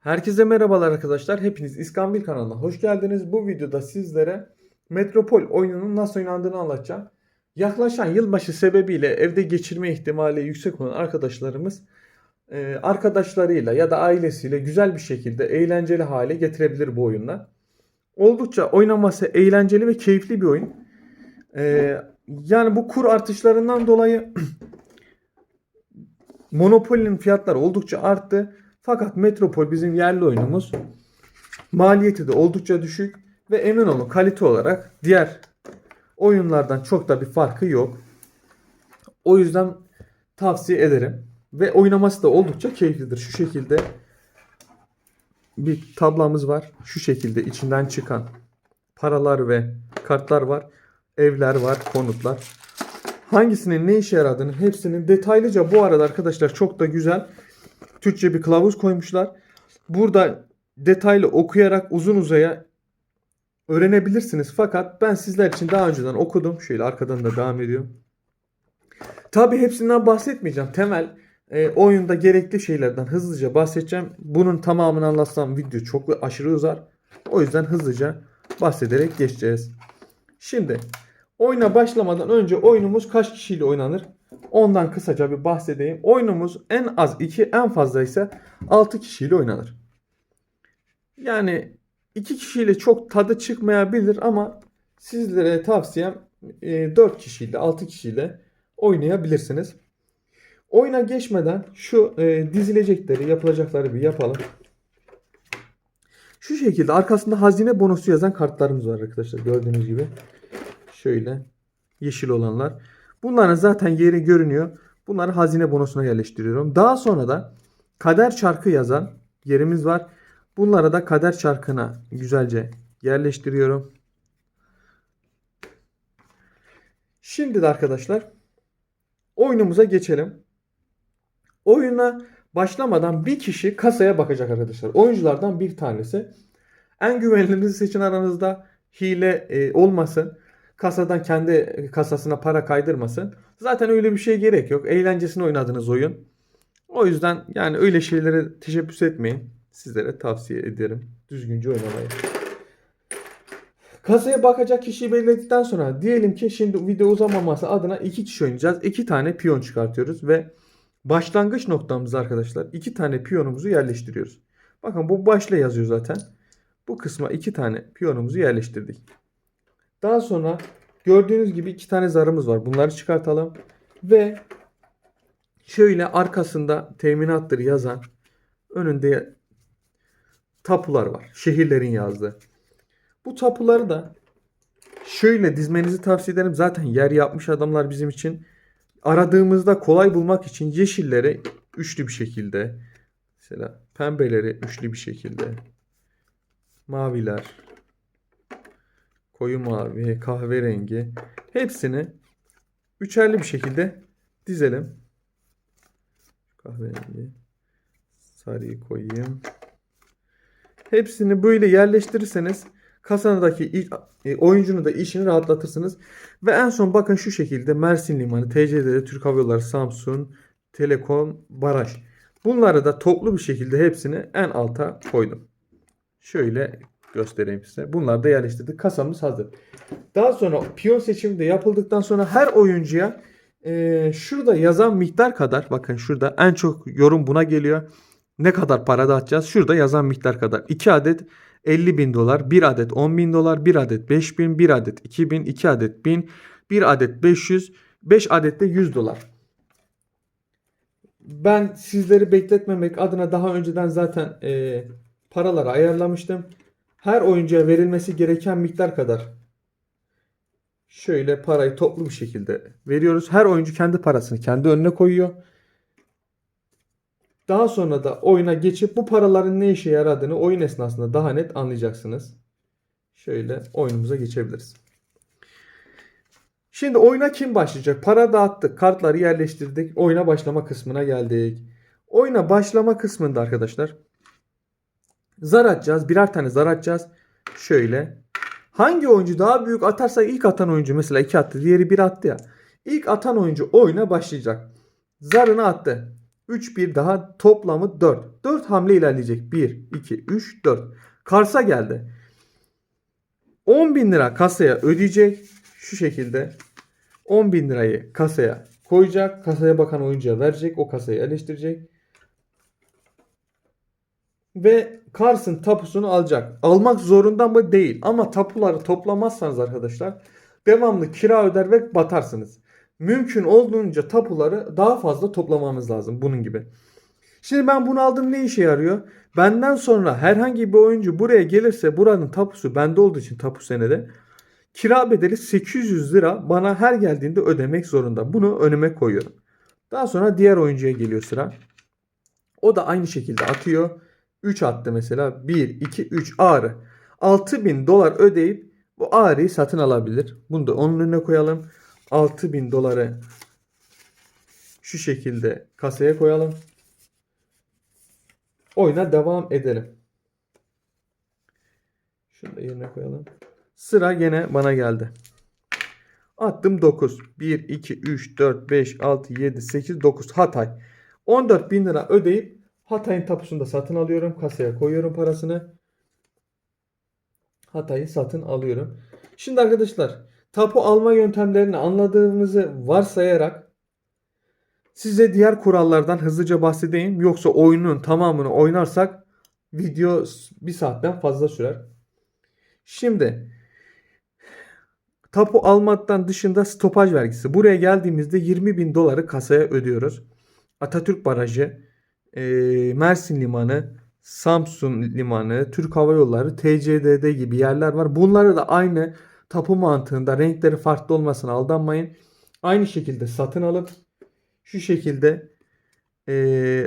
Herkese merhabalar arkadaşlar. Hepiniz İskambil kanalına hoş geldiniz. Bu videoda sizlere Metropol oyununun nasıl oynandığını anlatacağım. Yaklaşan yılbaşı sebebiyle evde geçirme ihtimali yüksek olan arkadaşlarımız e, arkadaşlarıyla ya da ailesiyle güzel bir şekilde eğlenceli hale getirebilir bu oyunla. Oldukça oynaması eğlenceli ve keyifli bir oyun. E, yani bu kur artışlarından dolayı Monopoly'nin fiyatları oldukça arttı. Fakat Metropol bizim yerli oyunumuz. Maliyeti de oldukça düşük ve emin olun kalite olarak diğer oyunlardan çok da bir farkı yok. O yüzden tavsiye ederim. Ve oynaması da oldukça keyiflidir. Şu şekilde bir tablamız var. Şu şekilde içinden çıkan paralar ve kartlar var. Evler var, konutlar. Hangisinin ne işe yaradığını hepsinin detaylıca bu arada arkadaşlar çok da güzel Türkçe bir kılavuz koymuşlar. Burada detaylı okuyarak uzun uzaya öğrenebilirsiniz. Fakat ben sizler için daha önceden okudum. Şöyle arkadan da devam ediyor. Tabi hepsinden bahsetmeyeceğim. Temel e, oyunda gerekli şeylerden hızlıca bahsedeceğim. Bunun tamamını anlatsam video çok aşırı uzar. O yüzden hızlıca bahsederek geçeceğiz. Şimdi oyuna başlamadan önce oyunumuz kaç kişiyle oynanır? Ondan kısaca bir bahsedeyim. Oyunumuz en az 2 en fazla ise 6 kişiyle oynanır. Yani 2 kişiyle çok tadı çıkmayabilir ama sizlere tavsiyem e, 4 kişiyle 6 kişiyle oynayabilirsiniz. Oyuna geçmeden şu e, dizilecekleri yapılacakları bir yapalım. Şu şekilde arkasında hazine bonusu yazan kartlarımız var arkadaşlar gördüğünüz gibi. Şöyle yeşil olanlar. Bunların zaten yeri görünüyor. Bunları hazine bonusuna yerleştiriyorum. Daha sonra da kader çarkı yazan yerimiz var. Bunları da kader çarkına güzelce yerleştiriyorum. Şimdi de arkadaşlar oyunumuza geçelim. Oyuna başlamadan bir kişi kasaya bakacak arkadaşlar. Oyunculardan bir tanesi. En güvenilinizi seçin aranızda hile e, olmasın kasadan kendi kasasına para kaydırmasın. Zaten öyle bir şey gerek yok. Eğlencesine oynadığınız oyun. O yüzden yani öyle şeylere teşebbüs etmeyin. Sizlere tavsiye ederim. Düzgünce oynamayı. Kasaya bakacak kişiyi belirledikten sonra diyelim ki şimdi video uzamaması adına iki kişi oynayacağız. İki tane piyon çıkartıyoruz ve başlangıç noktamız arkadaşlar iki tane piyonumuzu yerleştiriyoruz. Bakın bu başla yazıyor zaten. Bu kısma iki tane piyonumuzu yerleştirdik. Daha sonra gördüğünüz gibi iki tane zarımız var. Bunları çıkartalım. Ve şöyle arkasında teminattır yazan önünde tapular var. Şehirlerin yazdığı. Bu tapuları da şöyle dizmenizi tavsiye ederim. Zaten yer yapmış adamlar bizim için. Aradığımızda kolay bulmak için yeşilleri üçlü bir şekilde mesela pembeleri üçlü bir şekilde maviler koyu mavi, kahverengi hepsini üçerli bir şekilde dizelim. Kahverengi, sarıyı koyayım. Hepsini böyle yerleştirirseniz kasadaki e, oyuncunun da işini rahatlatırsınız. Ve en son bakın şu şekilde Mersin Limanı, TCD'de Türk Hava Yolları, Samsun, Telekom, Baraj. Bunları da toplu bir şekilde hepsini en alta koydum. Şöyle göstereyim size. Bunları da yerleştirdik. Kasamız hazır. Daha sonra piyon seçimi de yapıldıktan sonra her oyuncuya e, şurada yazan miktar kadar bakın şurada en çok yorum buna geliyor. Ne kadar para dağıtacağız? Şurada yazan miktar kadar. 2 adet 50 bin dolar, 1 adet 10 bin dolar, 1 adet 5 bin, 1 adet 2 bin, 2 adet 1000, 1 adet 500, 5 adet de 100 dolar. Ben sizleri bekletmemek adına daha önceden zaten e, paraları ayarlamıştım her oyuncuya verilmesi gereken miktar kadar şöyle parayı toplu bir şekilde veriyoruz. Her oyuncu kendi parasını kendi önüne koyuyor. Daha sonra da oyuna geçip bu paraların ne işe yaradığını oyun esnasında daha net anlayacaksınız. Şöyle oyunumuza geçebiliriz. Şimdi oyuna kim başlayacak? Para dağıttık, kartları yerleştirdik. Oyuna başlama kısmına geldik. Oyuna başlama kısmında arkadaşlar Zar atacağız. Birer tane zar atacağız. Şöyle. Hangi oyuncu daha büyük atarsa ilk atan oyuncu mesela 2 attı. Diğeri 1 attı ya. İlk atan oyuncu oyuna başlayacak. Zarını attı. 3 bir daha toplamı 4. 4 hamle ilerleyecek. 1, 2, 3, 4. Kars'a geldi. 10 bin lira kasaya ödeyecek. Şu şekilde 10 bin lirayı kasaya koyacak. Kasaya bakan oyuncuya verecek. O kasayı eleştirecek. Ve Kars'ın tapusunu alacak. Almak zorunda mı? Değil. Ama tapuları toplamazsanız arkadaşlar devamlı kira öder ve batarsınız. Mümkün olduğunca tapuları daha fazla toplamamız lazım. Bunun gibi. Şimdi ben bunu aldım ne işe yarıyor? Benden sonra herhangi bir oyuncu buraya gelirse buranın tapusu bende olduğu için tapu senede kira bedeli 800 lira bana her geldiğinde ödemek zorunda. Bunu önüme koyuyorum. Daha sonra diğer oyuncuya geliyor sıra. O da aynı şekilde atıyor. 3 attı mesela. 1, 2, 3 ağrı. 6000 dolar ödeyip bu ağrıyı satın alabilir. Bunu da onun önüne koyalım. 6000 doları şu şekilde kasaya koyalım. Oyuna devam edelim. Şunu da yerine koyalım. Sıra gene bana geldi. Attım 9. 1, 2, 3, 4, 5, 6, 7, 8, 9. Hatay. 14 bin lira ödeyip Hatay'ın tapusunu da satın alıyorum. Kasaya koyuyorum parasını. Hatay'ı satın alıyorum. Şimdi arkadaşlar tapu alma yöntemlerini anladığımızı varsayarak size diğer kurallardan hızlıca bahsedeyim. Yoksa oyunun tamamını oynarsak video bir saatten fazla sürer. Şimdi tapu almaktan dışında stopaj vergisi. Buraya geldiğimizde 20 bin doları kasaya ödüyoruz. Atatürk Barajı, e, Mersin Limanı, Samsun Limanı, Türk Hava Yolları, TCDD gibi yerler var. Bunları da aynı tapu mantığında renkleri farklı olmasına aldanmayın. Aynı şekilde satın alıp şu şekilde e,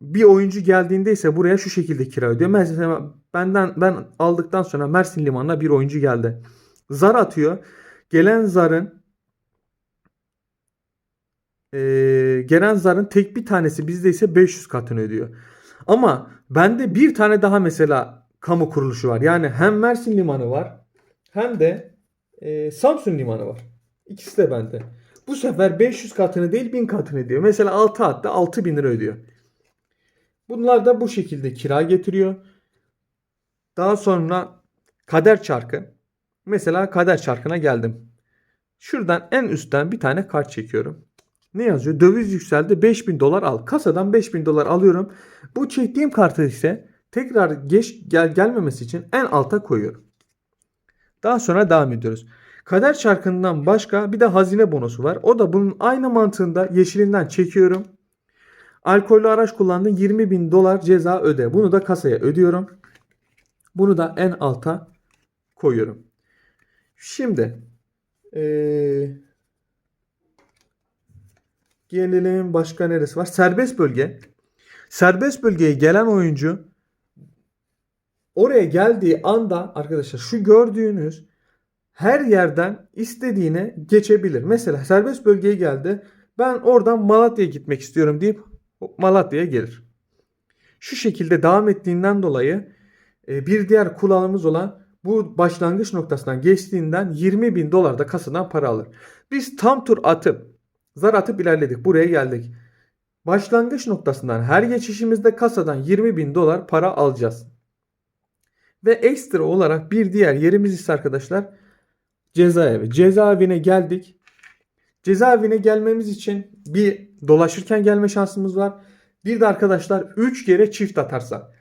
bir oyuncu geldiğinde ise buraya şu şekilde kira ödüyor. Mesela benden ben aldıktan sonra Mersin Limanı'na bir oyuncu geldi. Zar atıyor. Gelen zarın e, gelen zarın tek bir tanesi bizde ise 500 katını ödüyor. Ama bende bir tane daha mesela kamu kuruluşu var. Yani hem Mersin Limanı var hem de e, Samsun Limanı var. İkisi de bende. Bu sefer 500 katını değil 1000 katını ödüyor. Mesela 6 hatta 6000 lira ödüyor. Bunlar da bu şekilde kira getiriyor. Daha sonra kader çarkı. Mesela kader çarkına geldim. Şuradan en üstten bir tane kart çekiyorum. Ne yazıyor? Döviz yükseldi 5000 dolar al. Kasadan 5000 dolar alıyorum. Bu çektiğim kartı ise tekrar geç gel gelmemesi için en alta koyuyorum. Daha sonra devam ediyoruz. Kader çarkından başka bir de hazine bonusu var. O da bunun aynı mantığında yeşilinden çekiyorum. Alkollü araç kullandın 20 bin dolar ceza öde. Bunu da kasaya ödüyorum. Bunu da en alta koyuyorum. Şimdi ee, gelelim başka neresi var? Serbest bölge. Serbest bölgeye gelen oyuncu oraya geldiği anda arkadaşlar şu gördüğünüz her yerden istediğine geçebilir. Mesela serbest bölgeye geldi. Ben oradan Malatya'ya gitmek istiyorum deyip Malatya'ya gelir. Şu şekilde devam ettiğinden dolayı e, bir diğer kullanımız olan bu başlangıç noktasından geçtiğinden 20 bin dolar da kasadan para alır. Biz tam tur atıp zar atıp ilerledik. Buraya geldik. Başlangıç noktasından her geçişimizde kasadan 20 bin dolar para alacağız. Ve ekstra olarak bir diğer yerimiz ise arkadaşlar cezaevi. Cezaevine geldik. Cezaevine gelmemiz için bir dolaşırken gelme şansımız var. Bir de arkadaşlar 3 kere çift atarsa.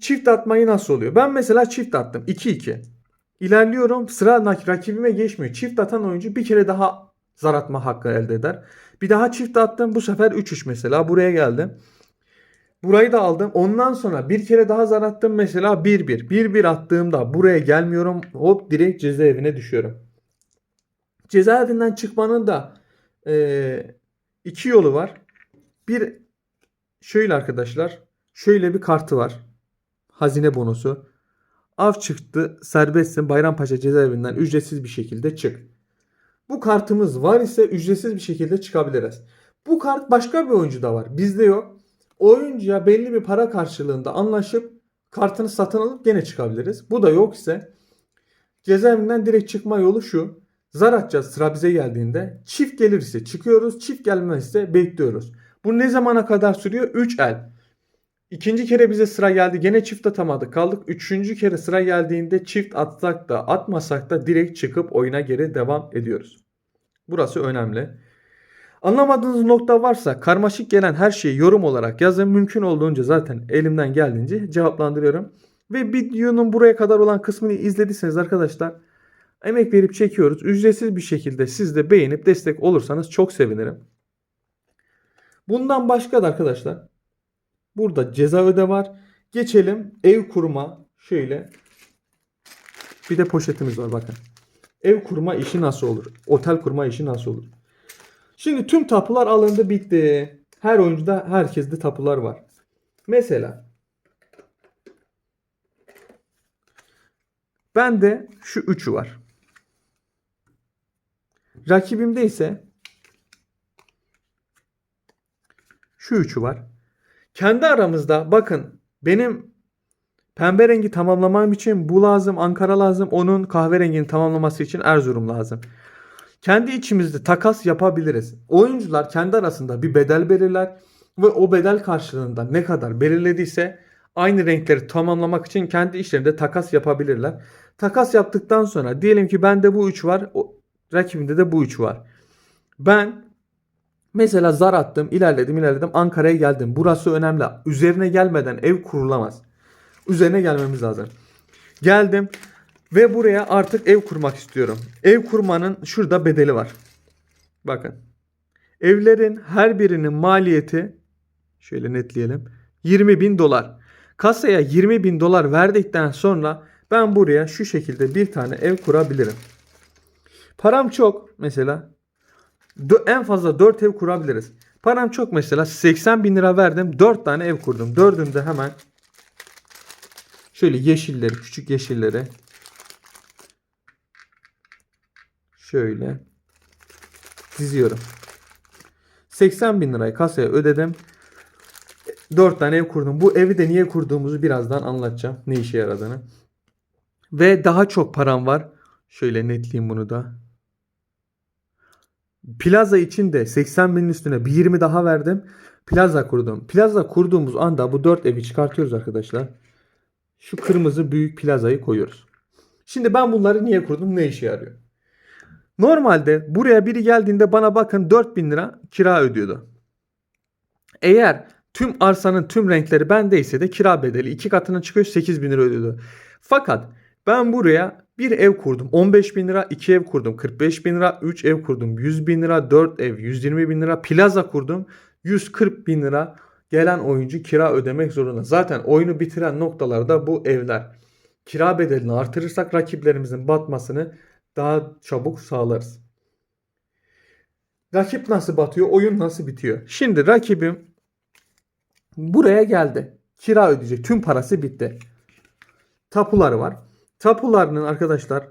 Çift atmayı nasıl oluyor? Ben mesela çift attım. 2-2. İlerliyorum. Sıra rakibime geçmiyor. Çift atan oyuncu bir kere daha zar atma hakkı elde eder. Bir daha çift attım. Bu sefer 3-3 mesela. Buraya geldim. Burayı da aldım. Ondan sonra bir kere daha zar attım. Mesela 1-1. 1-1 attığımda buraya gelmiyorum. Hop direkt cezaevine düşüyorum. Cezaevinden çıkmanın da e, iki yolu var. Bir şöyle arkadaşlar. Şöyle bir kartı var. Hazine bonusu. Av çıktı serbestsin Bayrampaşa cezaevinden ücretsiz bir şekilde çık. Bu kartımız var ise ücretsiz bir şekilde çıkabiliriz. Bu kart başka bir oyuncuda var. Bizde yok. Oyuncuya belli bir para karşılığında anlaşıp kartını satın alıp gene çıkabiliriz. Bu da yok ise cezaevinden direkt çıkma yolu şu. Zar atacağız sıra bize geldiğinde. Çift gelirse çıkıyoruz. Çift gelmezse bekliyoruz. Bu ne zamana kadar sürüyor? 3 el. İkinci kere bize sıra geldi. Gene çift atamadık. Kaldık. Üçüncü kere sıra geldiğinde çift atsak da atmasak da direkt çıkıp oyuna geri devam ediyoruz. Burası önemli. Anlamadığınız nokta varsa karmaşık gelen her şeyi yorum olarak yazın. Mümkün olduğunca zaten elimden geldiğince cevaplandırıyorum. Ve videonun buraya kadar olan kısmını izlediyseniz arkadaşlar emek verip çekiyoruz. Ücretsiz bir şekilde siz de beğenip destek olursanız çok sevinirim. Bundan başka da arkadaşlar burada ceza öde var. Geçelim ev kurma şöyle. Bir de poşetimiz var bakın. Ev kurma işi nasıl olur? Otel kurma işi nasıl olur? Şimdi tüm tapular alındı bitti. Her oyuncuda herkeste tapular var. Mesela bende şu üçü var. Rakibimde ise şu üçü var. Kendi aramızda bakın benim pembe rengi tamamlamam için bu lazım, Ankara lazım. Onun kahverengini tamamlaması için Erzurum lazım. Kendi içimizde takas yapabiliriz. Oyuncular kendi arasında bir bedel belirler ve o bedel karşılığında ne kadar belirlediyse aynı renkleri tamamlamak için kendi işlerinde takas yapabilirler. Takas yaptıktan sonra diyelim ki bende bu 3 var, o, rakibinde de bu 3 var. Ben mesela zar attım, ilerledim, ilerledim, Ankara'ya geldim. Burası önemli. Üzerine gelmeden ev kurulamaz. Üzerine gelmemiz lazım. Geldim ve buraya artık ev kurmak istiyorum. Ev kurmanın şurada bedeli var. Bakın. Evlerin her birinin maliyeti şöyle netleyelim. 20 bin dolar. Kasaya 20 bin dolar verdikten sonra ben buraya şu şekilde bir tane ev kurabilirim. Param çok mesela. En fazla 4 ev kurabiliriz. Param çok mesela 80 bin lira verdim. 4 tane ev kurdum. Dördünde hemen şöyle yeşilleri, küçük yeşilleri şöyle diziyorum. 80 bin lirayı kasaya ödedim. 4 tane ev kurdum. Bu evi de niye kurduğumuzu birazdan anlatacağım. Ne işe yaradığını. Ve daha çok param var. Şöyle netleyeyim bunu da. Plaza için de 80 binin üstüne bir 20 daha verdim. Plaza kurdum. Plaza kurduğumuz anda bu 4 evi çıkartıyoruz arkadaşlar. Şu kırmızı büyük plazayı koyuyoruz. Şimdi ben bunları niye kurdum? Ne işe yarıyor? Normalde buraya biri geldiğinde bana bakın 4000 lira kira ödüyordu. Eğer tüm arsanın tüm renkleri bendeyse de kira bedeli iki katına çıkıyor 8000 lira ödüyordu. Fakat ben buraya bir ev kurdum 15 bin lira, iki ev kurdum 45 bin lira, 3 ev kurdum 100 bin lira, 4 ev 120 bin lira, plaza kurdum 140 bin lira. Gelen oyuncu kira ödemek zorunda. Zaten oyunu bitiren noktalarda bu evler. Kira bedelini artırırsak rakiplerimizin batmasını daha çabuk sağlarız. Rakip nasıl batıyor? Oyun nasıl bitiyor? Şimdi rakibim buraya geldi. Kira ödeyecek. Tüm parası bitti. Tapuları var. Tapularının arkadaşlar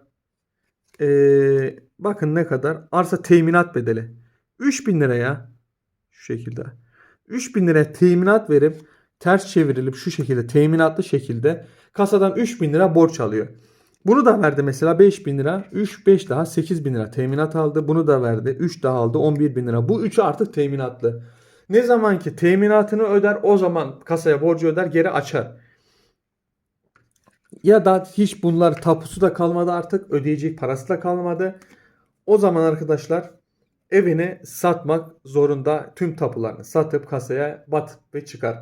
ee, bakın ne kadar arsa teminat bedeli. 3000 liraya şu şekilde. 3000 liraya teminat verip ters çevrilip şu şekilde teminatlı şekilde kasadan 3000 lira borç alıyor. Bunu da verdi mesela 5000 lira. 3 5 daha 8000 lira teminat aldı. Bunu da verdi. 3 daha aldı 11 bin lira. Bu üçü artık teminatlı. Ne zaman ki teminatını öder o zaman kasaya borcu öder geri açar. Ya da hiç bunlar tapusu da kalmadı artık. Ödeyecek parası da kalmadı. O zaman arkadaşlar evini satmak zorunda tüm tapularını satıp kasaya bat ve çıkar.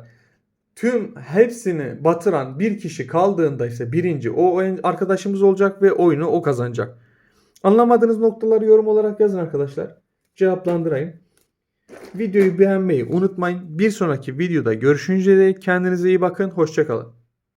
Tüm hepsini batıran bir kişi kaldığında ise birinci o arkadaşımız olacak ve oyunu o kazanacak. Anlamadığınız noktaları yorum olarak yazın arkadaşlar. Cevaplandırayım. Videoyu beğenmeyi unutmayın. Bir sonraki videoda görüşünceye dek kendinize iyi bakın. Hoşçakalın.